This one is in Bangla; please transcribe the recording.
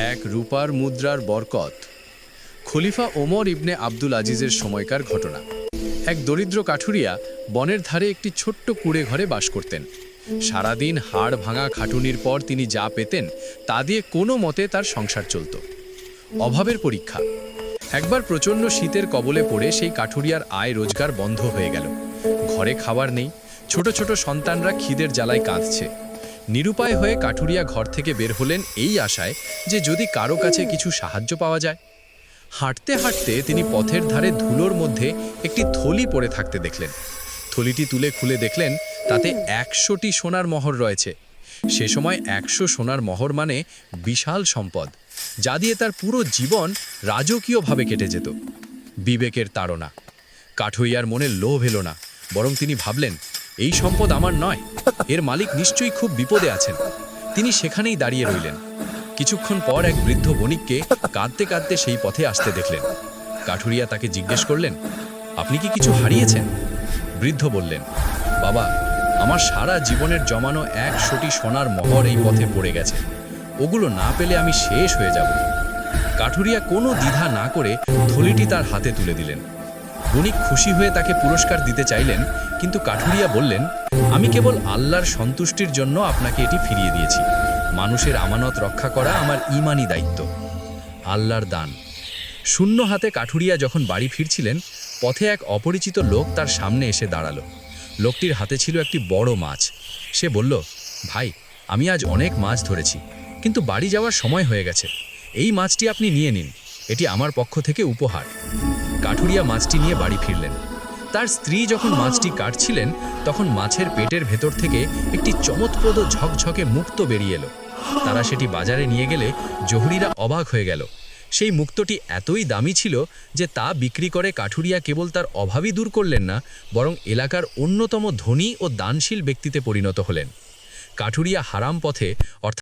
এক রূপার মুদ্রার বরকত। খলিফা ওমর ইবনে আব্দুল আজিজের সময়কার ঘটনা। এক দরিদ্র কাঠুরিয়া বনের ধারে একটি ছোট্ট কুড়ে ঘরে বাস করতেন। সারাদিন হাড় ভাঙা খাটুনির পর তিনি যা পেতেন, তা দিয়ে কোনো মতে তার সংসার চলত। অভাবের পরীক্ষা। একবার প্রচণ্ড শীতের কবলে পড়ে সেই কাঠুরিয়ার আয় রোজগার বন্ধ হয়ে গেল। ঘরে খাবার নেই, ছোট ছোট সন্তানরা খিদের জ্বালায় কাঁদছে। নিরুপায় হয়ে কাঠুরিয়া ঘর থেকে বের হলেন এই আশায় যে যদি কারও কাছে কিছু সাহায্য পাওয়া যায়। হাঁটতে হাঁটতে তিনি পথের ধারে ধুলোর মধ্যে একটি থলি পড়ে থাকতে দেখলেন। থলিটি তুলে খুলে দেখলেন তাতে একশোটি সোনার মহর রয়েছে। সে সময় একশো সোনার মহর মানে বিশাল সম্পদ, যা দিয়ে তার পুরো জীবন রাজকীয়ভাবে কেটে যেত। বিবেকের তাড়না কাঠুইয়ার মনে লোভ এলো না, বরং তিনি ভাবলেন এই সম্পদ আমার নয়। এর মালিক নিশ্চয়ই খুব বিপদে আছেন। তিনি সেখানেই দাঁড়িয়ে রইলেন। কিছুক্ষণ পর এক বৃদ্ধ বণিককে কাঁদতে কাঁদতে সেই পথে আসতে দেখলেন। কাঠুরিয়া তাকে জিজ্ঞেস করলেন, আপনি কি কিছু হারিয়েছেন? বৃদ্ধ বললেন, বাবা, আমার সারা জীবনের জমানো এক শটি সোনার মহর এই পথে পড়ে গেছে। ওগুলো না পেলে আমি শেষ হয়ে যাব। কাঠুরিয়া কোনো দ্বিধা না করে থলিটি তার হাতে তুলে দিলেন। বণিক খুশি হয়ে তাকে পুরস্কার দিতে চাইলেন, কিন্তু কাঠুরিয়া বললেন, আমি কেবল আল্লাহর সন্তুষ্টির জন্য আপনাকে এটি ফিরিয়ে দিয়েছি। মানুষের আমানত রক্ষা করা আমার ইমানি দায়িত্ব। আল্লাহর দান। শূন্য হাতে কাঠুরিয়া যখন বাড়ি ফিরছিলেন, পথে এক অপরিচিত লোক তার সামনে এসে দাঁড়াল। লোকটির হাতে ছিল একটি বড় মাছ। সে বলল, ভাই, আমি আজ অনেক মাছ ধরেছি, কিন্তু বাড়ি যাওয়ার সময় হয়ে গেছে। এই মাছটি আপনি নিয়ে নিন, এটি আমার পক্ষ থেকে উপহার। কাঠুরিয়া মাছটি নিয়ে বাড়ি ফিরলেন। তার স্ত্রী যখন মাছটি কাটছিলেন, তখন মাছের পেটের ভেতর থেকে একটি চমৎপ্রদ ঝকঝকে মুক্ত বেরিয়ে এলো। তারা সেটি বাজারে নিয়ে গেলে জহুরিরা অবাক হয়ে গেল। সেই মুক্তটি এতই দামি ছিল যে তা বিক্রি করে কাঠুরিয়া কেবল তার অভাবই দূর করলেন না, বরং এলাকার অন্যতম ধনী ও দানশীল ব্যক্তিতে পরিণত হলেন। কাঠুরিয়া হারাম পথে অর্থাৎ